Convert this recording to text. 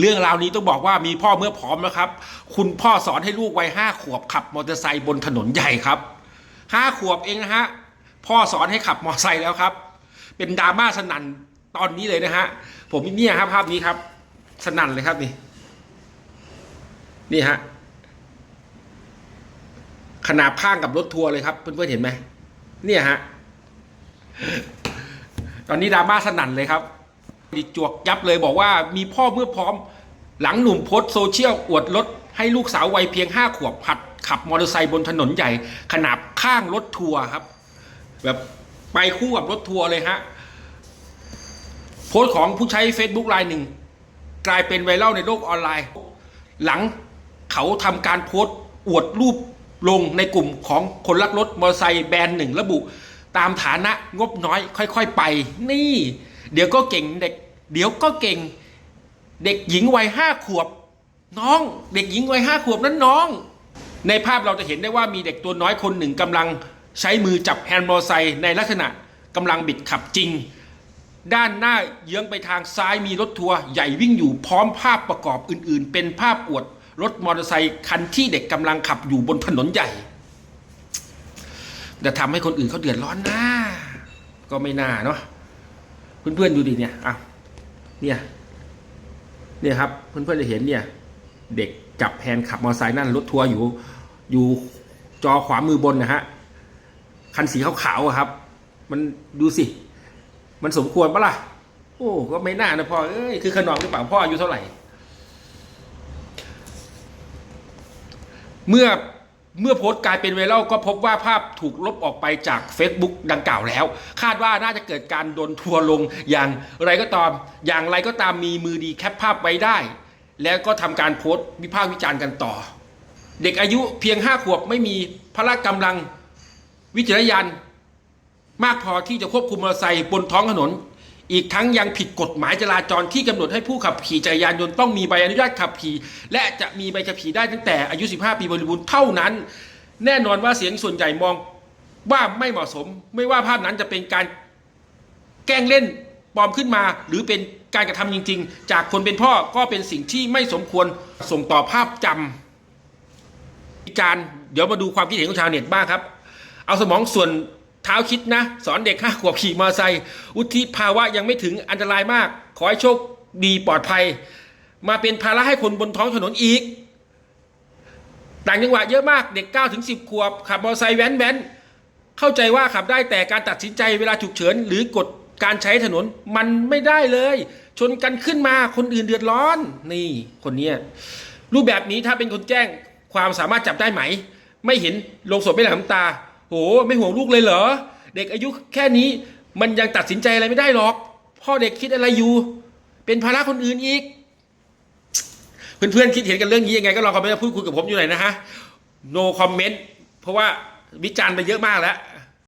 เรื่องราวนี้ต้องบอกว่ามีพ่อเมื่อพร้อมนะครับ คุณพ่อสอนให้ลูกวัยห้าขวบขับมอเตอร์ไซค์บนถนนใหญ่ครับห้าขวบเองนะฮะพ่อสอนให้ขับมอเตอร์ไซค์แล้วครับ เป็นดราม่าสนั่นตอนนี้เลยนะฮะผมเนี่ยครับภาพนี้ครับ สนั่นเลยครับนี่ นี่ฮะขนาบข้างกับรถทัวร์เลยครับเพื่อนๆเห็นไหมเนี่ยฮะตอนนี้ดราม่าสนั่นเลยครับ ดิจวกยับเลยบอกว่ามีพ่อเมื่อพร้อม หลังหนุ่มโพสโซเชียลอวดรถให้ลูกสาววัยเพียงห้าขวบหัดขับมอเตอร์ไซค์บนถนนใหญ่ ขนาบข้างรถทัวร์ครับ แบบไปคู่กับรถทัวร์เลยฮะโพสต์ของผู้ใช้ Facebook รายหนึ่ง กลายเป็นไวรัลในโลกออนไลน์ หลังเขาทำการโพสต์อวดรูปลงในกลุ่มของคนรักรถมอเตอร์ไซค์แบรนด์หนึ่งระบุ ตามฐานะงบน้อยค่อย ๆ ไป นี่ เดี๋ยวก็เก่งเด็ก เดี๋ยวก็เก่ง เด็กหญิงวัยห้าขวบ น้อง เด็กหญิงวัยห้าขวบนั้นน้อง ในภาพเราจะเห็นได้ว่ามีเด็กตัวน้อยคนหนึ่งกำลังใช้มือจับแฮนด์มอเตอร์ไซค์ในลักษณะกำลังบิดขับจริง ด้านหน้าเยื้องไปทางซ้ายมีรถทัวร์ใหญ่วิ่งอยู่พร้อมภาพประกอบอื่น ๆ เป็นภาพอวดรถมอเตอร์ไซค์คันที่เด็กกำลังขับอยู่บนถนนใหญ่จะทำให้คนอื่นเขาเดือดร้อนนะก็ไม่น่าเนาะ เพื่อนๆดูดิเนี่ยอะเนี่ยเนี่ยครับเพื่อนๆจะเห็นเนี่ย เด็กจับแฮนขับมอเตอร์ไซค์นั่นรถทัวร์อยู่ อยู่จอขวามือบนนะฮะคันสีขาวๆครับ มันดูสิ มันสมควรปะล่ะ โอ้ก็ไม่น่านะพ่อเอ้ยคือขนองหรือเปล่าพ่ออายุเท่าไหร่ เมื่อ เมื่อโพสต์กลายเป็นไวรัลก็พบว่าภาพถูกลบออกไปจาก Facebook ดังกล่าวแล้ว คาดว่าน่าจะเกิดการโดนทัวลงอย่างไรก็ตาม อย่างไรก็ตามมีมือดีแคปภาพไว้ได้ แล้วก็ทำการโพสต์วิพากษ์วิจารณ์กันต่อ เด็กอายุเพียงห้าขวบไม่มีพละกำลังวิจารณญาณมากพอที่จะควบคุมมอเตอร์ไซค์บนท้องถนน อีกทั้งยังผิดกฎหมายจราจรที่กำหนดให้ผู้ขับขี่จักรยานยนต์ต้องมีใบอนุญาตขับขี่ และจะมีใบขับขี่ได้ตั้งแต่อายุ 15 ปีบริบูรณ์เท่านั้น แน่นอนว่าเสียงส่วนใหญ่มองว่าไม่เหมาะสม ไม่ว่าภาพนั้นจะเป็นการแกล้งเล่นปลอมขึ้นมา หรือเป็นการกระทำจริง ๆ จากคนเป็นพ่อก็เป็นสิ่งที่ไม่สมควรส่งต่อภาพจำวิจารเดี๋ยวมาดูความคิดเห็นของชาวเน็ตบ้างครับ เอาสมองส่วน ท้าคิดนะ สอนเด็กห้าขวบขี่มอเตอร์ไซค์วุฒิภาวะยังไม่ถึงอันตรายมาก ขอให้โชคดีปลอดภัย มาเป็นภาระให้คนบนท้องถนนอีก ต่างจังหวะเยอะมากเด็ก9ถึง10 ขวบ ขับมอเตอร์ไซค์แว้นแว้นเข้าใจว่าขับได้แต่การตัดสินใจเวลาฉุกเฉิน หรือกฎการใช้ถนนมันไม่ได้เลย ชนกันขึ้นมาคนอื่นเดือดร้อนนี่คนเนี้ยรูปแบบนี้ถ้าเป็นคนแจ้งความสามารถจับได้ไหม ไม่เห็นลงศพไม่หลังตา โหไม่ห่วงลูกเลยเหรอ เด็กอายุแค่นี้มันยังตัดสินใจอะไรไม่ได้หรอก พ่อเด็กคิดอะไรอยู่ เป็นภาระคนอื่นอีก เพื่อนๆคิดเห็นกันเรื่องนี้ยังไงก็ลองคอมเมนต์พูดคุยกับผมอยู่หน่อยนะฮะ no comment เพราะว่าวิจารณ์ไปเยอะมากแล้ว